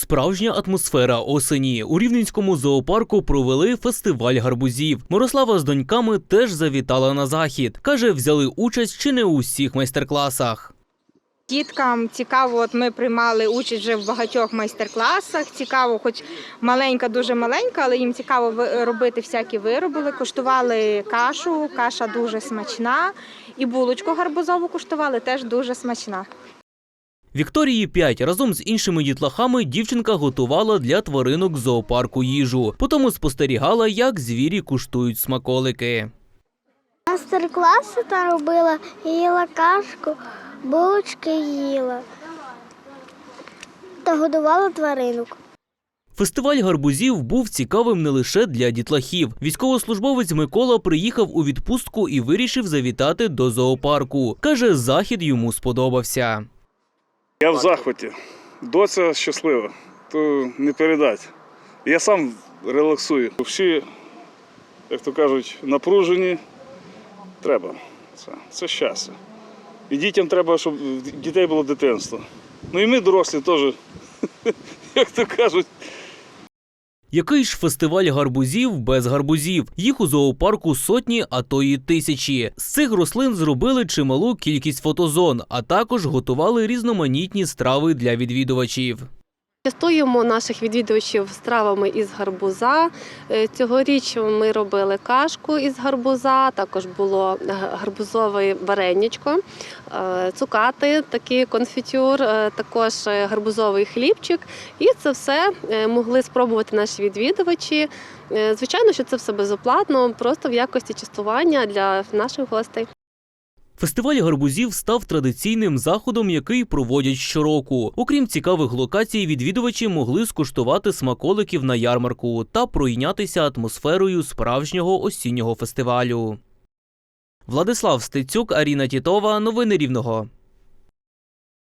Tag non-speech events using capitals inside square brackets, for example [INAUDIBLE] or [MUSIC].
Справжня атмосфера осені. У Рівненському зоопарку провели фестиваль гарбузів. Мирослава з доньками теж завітала на захід. Каже, взяли участь чи не у всіх майстер-класах. Діткам цікаво, от ми приймали участь вже в багатьох майстер-класах. Цікаво, хоч маленька, дуже маленька, але їм цікаво робити всякі вироби. Коштували кашу, каша дуже смачна. І булочку гарбузову куштували, теж дуже смачна. Вікторії 5 разом з іншими дітлахами дівчинка готувала для тваринок зоопарку їжу. Потім спостерігала, як звірі куштують смаколики. Мастер-класи та робила, їла кашку, булочки їла та годувала тваринок. Фестиваль гарбузів був цікавим не лише для дітлахів. Військовослужбовець Микола приїхав у відпустку і вирішив завітати до зоопарку. Каже, захід йому сподобався. Я в захваті. Доця щаслива, то не передати. Я сам релаксую. Всі, як то кажуть, напружені. Треба. Це, це щастя. І дітям треба, щоб дітей було дитинство. Ну і ми, дорослі, теж, [LAUGHS] як то кажуть, Який ж фестиваль гарбузів без гарбузів? Їх у зоопарку сотні, а то і тисячі. З цих рослин зробили чималу кількість фотозон, а також готували різноманітні страви для відвідувачів. Частуємо наших відвідувачів стравами із гарбуза. Е, Цьогоріч ми робили кашку із гарбуза, також було гарбузове варенячко, е, цукати, такий конфітюр, е, також гарбузовий хлібчик. І це все могли спробувати наші відвідувачі. Звичайно, що це все безоплатно, просто в якості частування для наших гостей. Фестиваль гарбузів став традиційним заходом, який проводять щороку. Окрім цікавих локацій, відвідувачі могли скуштувати смаколиків на ярмарку та пройнятися атмосферою справжнього осіннього фестивалю. Владислав Стецюк, Аріна Тітова. Новини Рівного.